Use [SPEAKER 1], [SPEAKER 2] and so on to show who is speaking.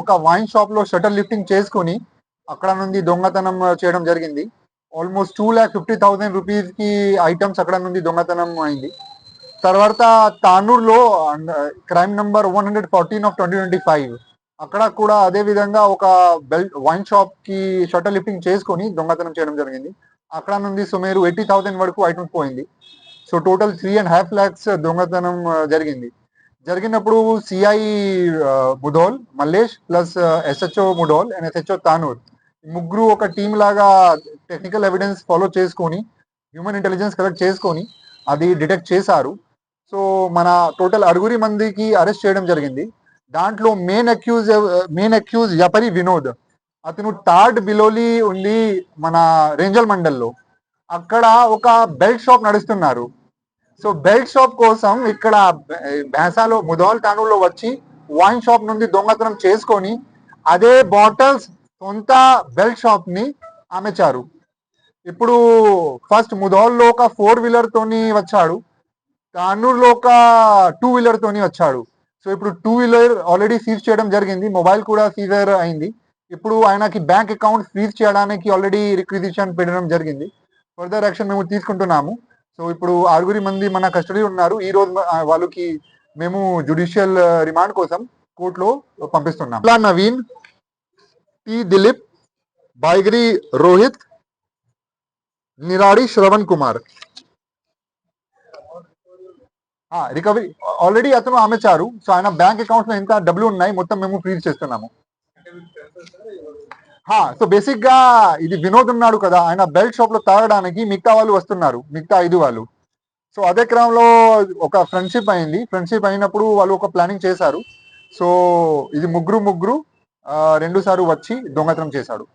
[SPEAKER 1] ఒక వైన్ షాప్లో shutter lifting చేసుకుని అక్కడ నుండి దొంగతనం చేయడం జరిగింది. Almost two lakh fifty thousand రూపీస్కి ఐటమ్స్ అక్కడ నుండి దొంగతనం అయింది. తర్వాత తానూరులో crime number one hundred fourteen of twenty twenty five అక్కడ కూడా అదే విధంగా ఒక బెల్ వైన్ షాప్కి షటర్ లిఫ్టింగ్ చేసుకొని దొంగతనం చేయడం జరిగింది. అక్కడ నుండి సుమారు ఎయిటీ థౌసండ్ వరకు ఐటమ్స్ పోయింది. So total three and half lakhs దొంగతనం జరిగింది. జరిగినప్పుడు CI Mudhol Mallesh plus SHO Mudhol and SHO Tanur. ముగ్గురు ఒక టీం లాగా టెక్నికల్ ఎవిడెన్స్ ఫాలో చేసుకొని హ్యూమన్ ఇంటెలిజెన్స్ కలెక్ట్ చేసుకొని అది డిటెక్ట్ చేశారు. సో మన టోటల్ అరుగురి మందికి అరెస్ట్ చేయడం జరిగింది. దాంట్లో మెయిన్ అక్యూజ్ మెయిన్ అక్యూజ్ యపరి వినోద్. అతను థర్డ్ బిలోలి ఉంది మన రేంజల్ మండల్లో. అక్కడ ఒక బెల్ట్ షాప్ నడుస్తున్నారు. సో బెల్ట్ షాప్ కోసం ఇక్కడ భేసాలో ముదోల్ తానూలో వచ్చి వైన్ షాప్ నుండి దొంగతనం చేసుకొని అదే బాటిల్స్ సొంత బెల్ట్ షాప్ని అమెచారు. ఇప్పుడు ఫస్ట్ ముదోల్లో ఒక ఫోర్ వీలర్ తోని వచ్చాడు. తానూరులో ఒక టూ వీలర్ తోని వచ్చాడు. సో ఇప్పుడు టూ వీలర్ ఆల్రెడీ సీజ్ చేయడం జరిగింది. మొబైల్ కూడా సీజర్ అయింది. ఇప్పుడు ఆయనకి బ్యాంక్ అకౌంట్ ఫ్రీజ్ చేయడానికి ఆల్రెడీ రిక్విజిషన్ పెట్టడం జరిగింది. ఫర్దర్ యాక్షన్ మేము తీసుకుంటున్నాము. సో ఇప్పుడు ఆరుగురి మంది మన కస్టడీ ఉన్నారు. ఈ రోజు వాళ్ళకి మేము జుడిషియల్ రిమాండ్ కోసం కోర్టులో పంపిస్తున్నాం. ఇలా Naveen T Dilip Baigiri Rohit Niradi Shravan Kumar. Recovery already అతను అమ్మేచారు సో ఆయన బ్యాంక్ అకౌంట్లో ఎంత డబ్బులు ఉన్నాయి. మొత్తం మేము ఫ్రీజ్ చేస్తున్నాము. సో బేసిక్గా ఇది వినోద్ ఉన్నాడు కదా ఆయన బెల్ట్ షాప్లో తాగడానికి మిగతా వాళ్ళు వస్తున్నారు మిగతా ఐదు వాళ్ళు. సో అదే క్రమంలో ఒక ఫ్రెండ్షిప్ అయింది ఫ్రెండ్షిప్ అయినప్పుడు వాళ్ళు ఒక ప్లానింగ్ చేశారు. సో ఇది ముగ్గురు ముగ్గురు రెండు సార్లు వచ్చి దొంగతనం చేశాడు.